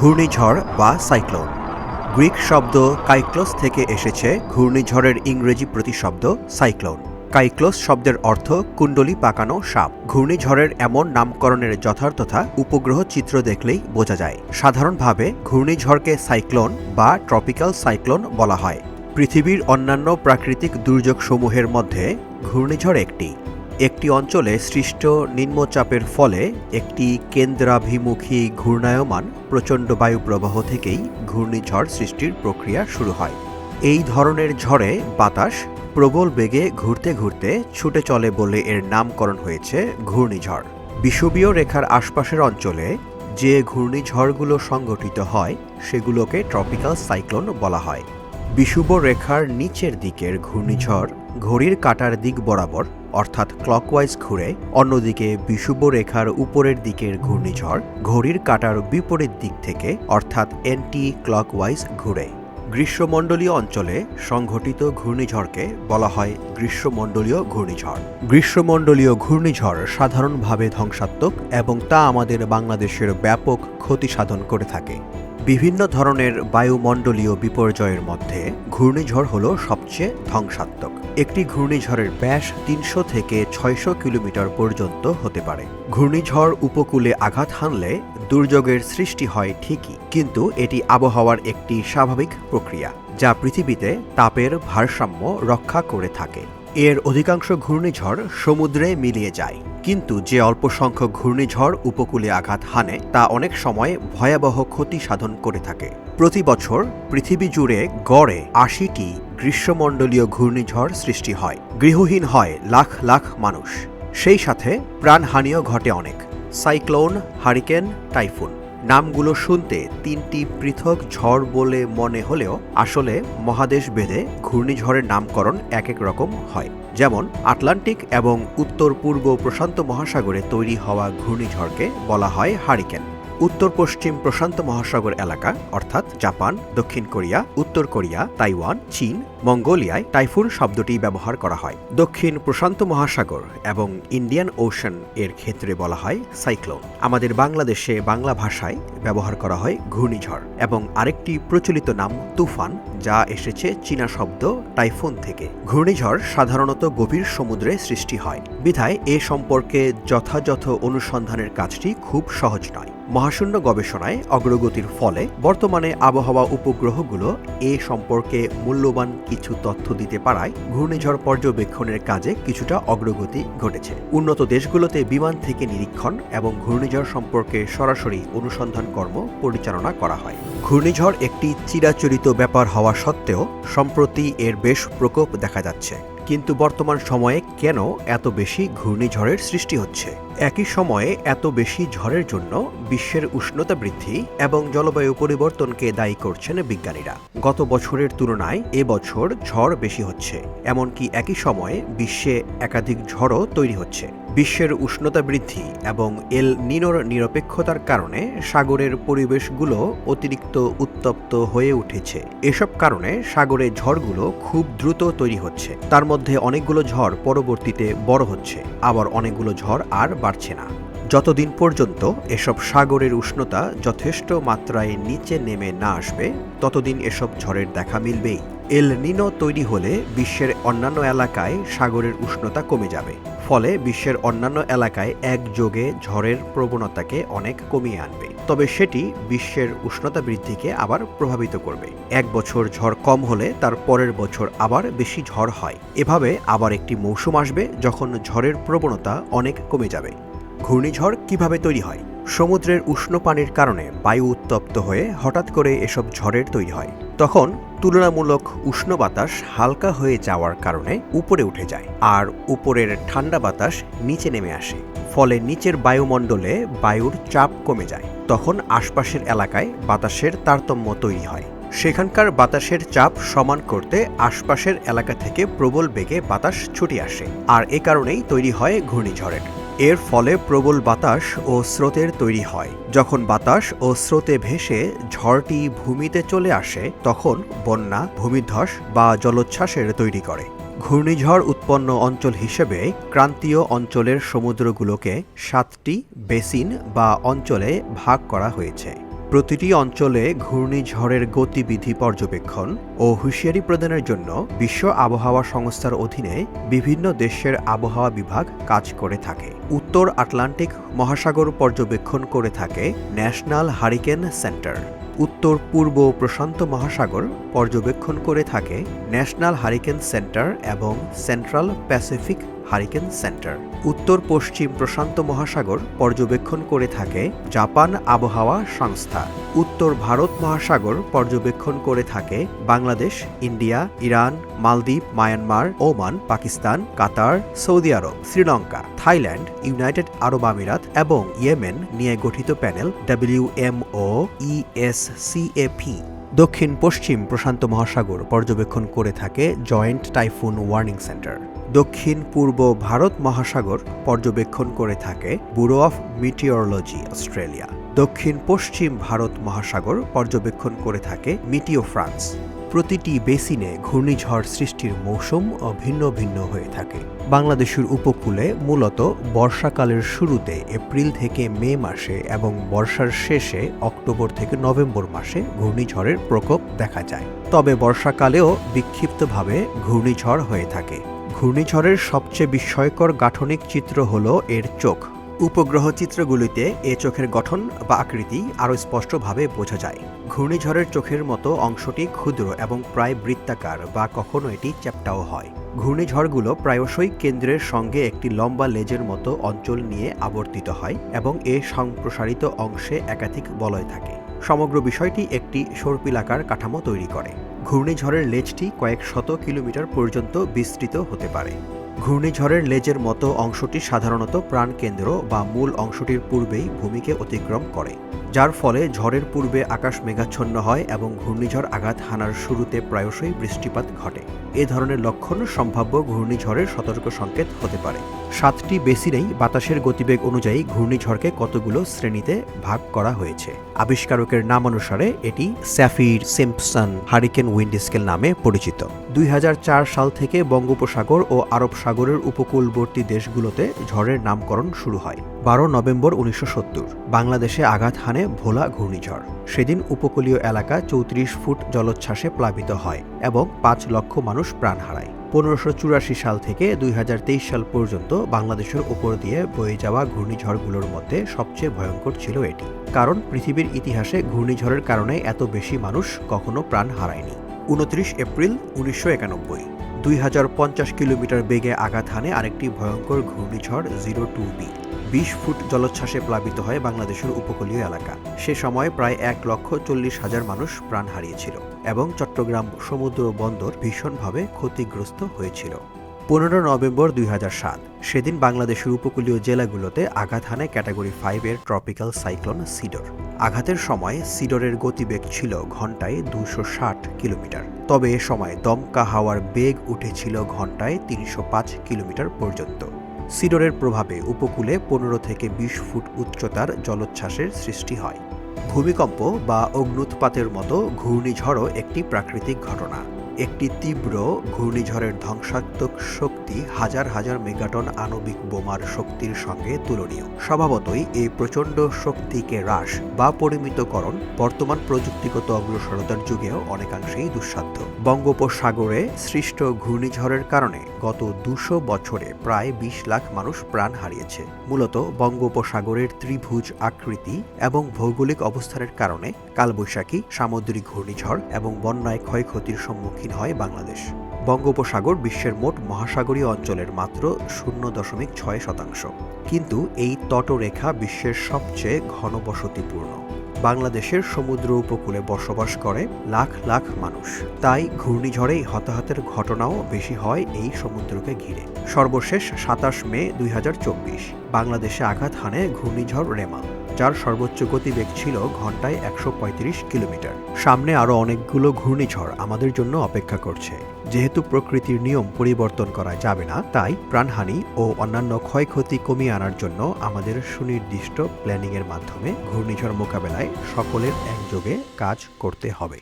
ঘূর্ণিঝড় বা cyclone. Greek শব্দ কাইক্লোস থেকে এসেছে, ঘূর্ণিঝড়ের ইংরেজি প্রতিশব্দ সাইক্লোন। কাইক্লোস শব্দের অর্থ কুণ্ডলি পাকানো সাপ। ঘূর্ণিঝড়ের এমন নামকরণের যথার্থতা উপগ্রহ চিত্র দেখলেই বোঝা যায়। সাধারণভাবে ঘূর্ণিঝড়কে সাইক্লোন বা ট্রপিক্যাল সাইক্লোন বলা হয়। পৃথিবীর অন্যান্য প্রাকৃতিক দুর্যোগসমূহের মধ্যে ঘূর্ণিঝড় একটি। একটি অঞ্চলে সৃষ্ট নিম্নচাপের ফলে একটি কেন্দ্রাভিমুখী ঘূর্ণায়মান প্রচণ্ড বায়ুপ্রবাহ থেকেই ঘূর্ণিঝড় সৃষ্টির প্রক্রিয়া শুরু হয়। এই ধরনের ঝড়ে বাতাস প্রবল বেগে ঘুরতে ঘুরতে ছুটে চলে বলে এর নামকরণ হয়েছে ঘূর্ণিঝড়। বিষুবীয় রেখার আশপাশের অঞ্চলে যে ঘূর্ণিঝড়গুলো সংঘটিত হয়, সেগুলোকে ট্রপিক্যাল সাইক্লোন বলা হয়। বিষুব রেখার নিচের দিকের ঘূর্ণিঝড় ঘড়ির কাটার দিক বরাবর অর্থাৎ ক্লকওয়াইজ ঘুরে অন্যদিকে বিষুব রেখার উপরের দিকের ঘূর্ণিঝড় ঘড়ির কাটার বিপরীত দিক থেকে অর্থাৎ অ্যান্টি ক্লকওয়াইজ ঘুরে। গ্রীষ্মমণ্ডলীয় অঞ্চলে সংঘটিত ঘূর্ণিঝড়কে বলা হয় গ্রীষ্মমণ্ডলীয় ঘূর্ণিঝড়। গ্রীষ্মমণ্ডলীয় ঘূর্ণিঝড় সাধারণভাবে ধ্বংসাত্মক এবং তা আমাদের বাংলাদেশের ব্যাপক ক্ষতি সাধন করে থাকে। বিভিন্ন ধরনের বায়ুমণ্ডলীয় বিপর্যয়ের মধ্যে ঘূর্ণিঝড় হল সবচেয়ে ধ্বংসাত্মক। একটি ঘূর্ণিঝড়ের ব্যাস তিনশো থেকে ছয়শো কিলোমিটার পর্যন্ত হতে পারে। ঘূর্ণিঝড় উপকূলে আঘাত হানলে দুর্যোগের সৃষ্টি হয় ঠিকই, কিন্তু এটি আবহাওয়ার একটি স্বাভাবিক প্রক্রিয়া, যা পৃথিবীতে তাপের ভারসাম্য রক্ষা করে থাকে। এর অধিকাংশ ঘূর্ণিঝড় সমুদ্রে মিলিয়ে যায়, কিন্তু যে অল্প সংখ্যক ঘূর্ণিঝড় উপকূলে আঘাত হানে তা অনেক সময় ভয়াবহ ক্ষতি সাধন করে থাকে। প্রতি বছর পৃথিবী জুড়ে গড়ে আশিটি গ্রীষ্মমণ্ডলীয় ঘূর্ণিঝড় সৃষ্টি হয়। গৃহহীন হয় লাখ লাখ মানুষ। সেই সাথে প্রাণহানিও ঘটে অনেক। সাইক্লোন, হারিকেন, টাইফুন নামগুলো শুনতে তিনটি পৃথক ঝড় বলে মনে হলেও আসলে মহাদেশ ভেদে ঘূর্ণিঝড়ের নামকরণ এক এক রকম হয়। যেমন আটলান্টিক এবং উত্তর পূর্ব প্রশান্ত মহাসাগরে তৈরি হওয়া ঘূর্ণিঝড়কে বলা হয় হারিকেন। উত্তর পশ্চিম প্রশান্ত মহাসাগর এলাকা, অর্থাৎ জাপান, দক্ষিণ কোরিয়া, উত্তর কোরিয়া, তাইওয়ান, চীন, মঙ্গোলিয়ায় টাইফুন শব্দটি ব্যবহার করা হয়। দক্ষিণ প্রশান্ত মহাসাগর এবং ইন্ডিয়ান ওশান এর ক্ষেত্রে বলা হয় সাইক্লোন। আমাদের বাংলাদেশে বাংলা ভাষায় ব্যবহার করা হয় ঘূর্ণিঝড় এবং আরেকটি প্রচলিত নাম তুফান, যা এসেছে চীনা শব্দ টাইফুন থেকে। ঘূর্ণিঝড় সাধারণত গভীর সমুদ্রে সৃষ্টি হয়। বিধায় এ সম্পর্কে যথাযথ অনুসন্ধানের কাজটি খুব সহজ নয়। মহাশূন্য গবেষণায় অগ্রগতির ফলে বর্তমানে আবহাওয়া উপগ্রহগুলো এ সম্পর্কে মূল্যবান কিছু তথ্য দিতে পারায় ঘূর্ণিঝড় পর্যবেক্ষণের কাজে কিছুটা অগ্রগতি ঘটেছে। উন্নত দেশগুলোতে বিমান থেকে নিরীক্ষণ এবং ঘূর্ণিঝড় সম্পর্কে সরাসরি অনুসন্ধান কর্ম পরিচালনা করা হয়। ঘূর্ণিঝড় একটি চিরাচরিত ব্যাপার হওয়া সত্ত্বেও সম্প্রতি এর বেশ প্রকোপ দেখা যাচ্ছে। কিন্তু বর্তমান সময়ে কেন এত বেশি ঘূর্ণিঝড়ের সৃষ্টি হচ্ছে? একই সময়ে এত বেশি ঝড়ের জন্য বিশ্বের উষ্ণতা বৃদ্ধি এবং জলবায়ু পরিবর্তনকে দায়ী করছেন বিজ্ঞানীরা। গত বছরের তুলনায় এবছর ঝড় বেশি হচ্ছে, এমনকি একই সময়ে বিশ্বে একাধিক ঝড়ও তৈরি হচ্ছে। বিশ্বের উষ্ণতা বৃদ্ধি এবং এল নিনোর নিরপেক্ষতার কারণে সাগরের পরিবেশগুলো অতিরিক্ত উত্তপ্ত হয়ে উঠেছে। এসব কারণে সাগরে ঝড়গুলো খুব দ্রুত তৈরি হচ্ছে। তার মধ্যে অনেকগুলো ঝড় পরবর্তীতে বড় হচ্ছে। আবার অনেকগুলো ঝড় আর বাড়ছে না। যতদিন পর্যন্ত এসব সাগরের উষ্ণতা যথেষ্ট মাত্রায় নিচে নেমে না আসবে, ততদিন এসব ঝড়ের দেখা মিলবেই। এল নিনো তৈরি হলে বিশ্বের অন্যান্য এলাকায় সাগরের উষ্ণতা কমে যাবে। ফলে বিশ্বের অন্যান্য এলাকায় একযোগে ঝড়ের প্রবণতাকে অনেক কমিয়ে আনবে। তবে সেটি বিশ্বের উষ্ণতা বৃদ্ধিকে আবার প্রভাবিত করবে। এক বছর ঝড় কম হলে তার পরের বছর আবার বেশি ঝড় হয়। এভাবে আবার একটি মৌসুম আসবে যখন ঝড়ের প্রবণতা অনেক কমে যাবে। ঘূর্ণিঝড় কীভাবে তৈরি হয়? সমুদ্রের উষ্ণ পানির কারণে বায়ু উত্তপ্ত হয়ে হঠাৎ করে এসব ঝড়ের তৈরি হয়। তখন তুলনামূলক উষ্ণ বাতাস হালকা হয়ে যাওয়ার কারণে উপরে উঠে যায় আর উপরের ঠান্ডা বাতাস নিচে নেমে আসে। ফলে নিচের বায়ুমণ্ডলে বায়ুর চাপ কমে যায়। তখন আশপাশের এলাকায় বাতাসের তারতম্য তৈরি হয়। সেখানকার বাতাসের চাপ সমান করতে আশপাশের এলাকা থেকে প্রবল বেগে বাতাস ছুটে আসে। আর এ কারণেই তৈরি হয় ঘূর্ণিঝড়ের। এর ফলে প্রবল বাতাস ও স্রোতের তৈরি হয়। যখন বাতাস ও স্রোতে ভেসে ঝড়টি ভূমিতে চলে আসে, তখন বন্যা, ভূমিধ্বস বা জলোচ্ছ্বাসের তৈরি করে। ঘূর্ণিঝড় উৎপন্ন অঞ্চল হিসেবে ক্রান্তীয় অঞ্চলের সমুদ্রগুলোকে সাতটি বেসিন বা অঞ্চলে ভাগ করা হয়েছে। প্রতিটি অঞ্চলে ঘূর্ণিঝড়ের গতিবিধি পর্যবেক্ষণ ও হুঁশিয়ারি প্রদানের জন্য বিশ্ব আবহাওয়া সংস্থার অধীনে বিভিন্ন দেশের আবহাওয়া বিভাগ কাজ করে থাকে। উত্তর আটলান্টিক মহাসাগর পর্যবেক্ষণ করে থাকে ন্যাশনাল হারিকেন সেন্টার। উত্তর, পূর্ব প্রশান্ত মহাসাগর পর্যবেক্ষণ করে থাকে ন্যাশনাল হারিকেন সেন্টার এবং সেন্ট্রাল প্যাসিফিক হারিকেন সেন্টার। উত্তর পশ্চিম প্রশান্ত মহাসাগর পর্যবেক্ষণ করে থাকে জাপান আবহাওয়া সংস্থা। উত্তর ভারত মহাসাগর পর্যবেক্ষণ করে থাকে Bangladesh, India, Iran, Maldives, Myanmar, Oman, Pakistan, Qatar, Saudi Arab, Sri Lanka, Thailand, United Arab Emirates এবং ইয়েমেন নিয়ে গঠিত প্যানেল ডাব্লিউএমও ইএসসিএপি দক্ষিণ পশ্চিম প্রশান্ত মহাসাগর পর্যবেক্ষণ করে থাকে জয়েন্ট টাইফুন ওয়ার্নিং সেন্টার। দক্ষিণ পূর্ব ভারত মহাসাগর পর্যবেক্ষণ করে থাকে ব্যুরো অফ মিটিওরোলজি অস্ট্রেলিয়া। দক্ষিণ পশ্চিম ভারত মহাসাগর পর্যবেক্ষণ করে থাকে মিটিও ফ্রান্স। প্রতিটি বেসিনে ঘূর্ণিঝড় সৃষ্টির মৌসুম ভিন্ন ভিন্ন হয়ে থাকে। বাংলাদেশের উপকূলে মূলত বর্ষাকালের শুরুতে এপ্রিল থেকে মে মাসে এবং বর্ষার শেষে অক্টোবর থেকে নভেম্বর মাসে ঘূর্ণিঝড়ের প্রকোপ দেখা যায়। তবে বর্ষাকালেও বিক্ষিপ্তভাবে ঘূর্ণিঝড় হয়ে থাকে। ঘূর্ণিঝড়ের সবচেয়ে বিস্ময়কর গাঠনিক চিত্র হল এর চোখ। উপগ্রহ চিত্রগুলিতে এ চোখের গঠন বা আকৃতি আরও স্পষ্টভাবে বোঝা যায়। ঘূর্ণিঝড়ের চোখের মতো অংশটি ক্ষুদ্র এবং প্রায় বৃত্তাকার বা কখনো এটি চ্যাপ্টাও হয়। ঘূর্ণিঝড়গুলো প্রায়শই কেন্দ্রের সঙ্গে একটি লম্বা লেজের মতো অঞ্চল নিয়ে আবর্তিত হয় এবং এ সম্প্রসারিত অংশে একাধিক বলয় থাকে। সমগ্র বিষয়টি একটি সর্পিলাকার কাঠামো তৈরি করে। ঘূর্ণিঝড়ের লেজটি কয়েক শত কিলোমিটার পর্যন্ত বিস্তৃত হতে পারে। ঘূর্ণিঝড়ের লেজের মতো অংশটি সাধারণত প্রাণকেন্দ্র বা মূল অংশটির পূর্বেই ভূমিকে অতিক্রম করে, যার ফলে ঝড়ের পূর্বে আকাশ মেঘাচ্ছন্ন হয় এবং ঘূর্ণিঝড় আঘাত হানার শুরুতে প্রায়শই বৃষ্টিপাত ঘটে। এ ধরনের লক্ষণ সম্ভাব্য ঘূর্ণিঝড়ের সতর্ক সংকেত হতে পারে। সাতটি বেসিনেই বাতাসের গতিবেগ অনুযায়ী ঘূর্ণিঝড়কে কতগুলো শ্রেণীতে ভাগ করা হয়েছে। আবিষ্কারকের নাম অনুসারে এটি Saffir Simpson hurricane wind scale নামে পরিচিত। দুই হাজার চার সাল থেকে বঙ্গোপসাগর ও আরব সাগরের উপকূলবর্তী দেশগুলোতে ঝড়ের নামকরণ শুরু হয়। বারো নভেম্বর উনিশশো সত্তর, বাংলাদেশে আঘাত হানে ভোলা ঘূর্ণিঝড়। সেদিন উপকূলীয় এলাকা চৌত্রিশ ফুট জলোচ্ছ্বাসে প্লাবিত হয় এবং পাঁচ লক্ষ মানুষ প্রাণ হারায়। পনেরোশো চুরাশি সাল থেকে দুই হাজার তেইশ সাল পর্যন্ত বাংলাদেশের উপর দিয়ে বয়ে যাওয়া ঘূর্ণিঝড়গুলোর মধ্যে সবচেয়ে ভয়ঙ্কর ছিল এটি। কারণ পৃথিবীর ইতিহাসে ঘূর্ণিঝড়ের কারণে এত বেশি মানুষ কখনো প্রাণ হারায়নি। উনত্রিশ এপ্রিল উনিশশো একানব্বই দুই হাজার পঞ্চাশ কিলোমিটার বেগে আঘাত হানে আরেকটি ভয়ঙ্কর ঘূর্ণিঝড় জিরো টু বি। বিশ ফুট জলোচ্ছ্বাসে প্লাবিত হয় বাংলাদেশের উপকূলীয় এলাকা। সে সময় প্রায় এক লক্ষ চল্লিশ হাজার মানুষ প্রাণ হারিয়েছিল এবং চট্টগ্রাম সমুদ্র বন্দর ভীষণভাবে ক্ষতিগ্রস্ত হয়েছিল। পনেরো নভেম্বর দুই হাজার সাত, সেদিন বাংলাদেশের উপকূলীয় জেলাগুলোতে আঘাত হানে ক্যাটাগরি ফাইভের ট্রপিক্যাল সাইক্লোন সিডর। আঘাতের সময় সিডরের গতিবেগ ছিল ঘন্টায় দুশো কিলোমিটার। তবে এ সময় দমকা হাওয়ার বেগ উঠেছিল ঘন্টায় তিনশো পাঁচ কিলোমিটার পর্যন্ত। সিডরের প্রভাবে উপকূলে পনেরো থেকে বিশ ফুট উচ্চতার জলোচ্ছ্বাসের সৃষ্টি হয়। ভূমিকম্প বা অগ্নুৎপাতের মতো ঘূর্ণিঝড়ও একটি প্রাকৃতিক ঘটনা। একটি তীব্র ঘূর্ণিঝড়ের ধ্বংসাত্মক শক্তি হাজার হাজার মেগাটন আণবিক বোমার শক্তির সঙ্গে তুলনীয়। স্বভাবতই এই প্রচণ্ড শক্তিকে হ্রাস বা পরিমিতকরণ বর্তমান প্রযুক্তিগত অগ্রসরতার যুগেও অনেকাংশেই দুঃসাধ্য। বঙ্গোপসাগরে সৃষ্ট ঘূর্ণিঝড়ের কারণে গত দুশো বছরে প্রায় বিশ লাখ মানুষ প্রাণ হারিয়েছে। মূলত বঙ্গোপসাগরের ত্রিভুজ আকৃতি এবং ভৌগোলিক অবস্থানের কারণে কালবৈশাখী, সামুদ্রিক ঘূর্ণিঝড় এবং বন্যায় ক্ষয়ক্ষতির সম্মুখীন হয় বাংলাদেশ। বঙ্গোপসাগর বিশ্বের মোট মহাসাগরীয় অঞ্চলের মাত্র শূন্য দশমিক ছয় শতাংশ। কিন্তু এই তটরেখা বিশ্বের সবচেয়ে ঘনবসতিপূর্ণ। বাংলাদেশের সমুদ্র উপকূলে বসবাস করে লাখ লাখ মানুষ। তাই ঘূর্ণিঝড়ে হতাহতের ঘটনাও বেশি হয় এই সমুদ্রকে ঘিরে। সর্বশেষ সাতাশ মে দুই হাজার চব্বিশ, বাংলাদেশে আঘাত হানে ঘূর্ণিঝড় রেমা। যার সর্বোচ্চ গতিবেগ ছিল ঘন্টায় একশো পঁয়ত্রিশ কিলোমিটার। সামনে আরও অনেকগুলো ঘূর্ণিঝড় আমাদের জন্য অপেক্ষা করছে। যেহেতু প্রকৃতির নিয়ম পরিবর্তন করা যাবে না, তাই প্রাণহানি ও অন্যান্য ক্ষয়ক্ষতি কমিয়ে আনার জন্য আমাদের সুনির্দিষ্ট প্ল্যানিংয়ের মাধ্যমে ঘূর্ণিঝড় মোকাবেলায় সকলের একযোগে কাজ করতে হবে।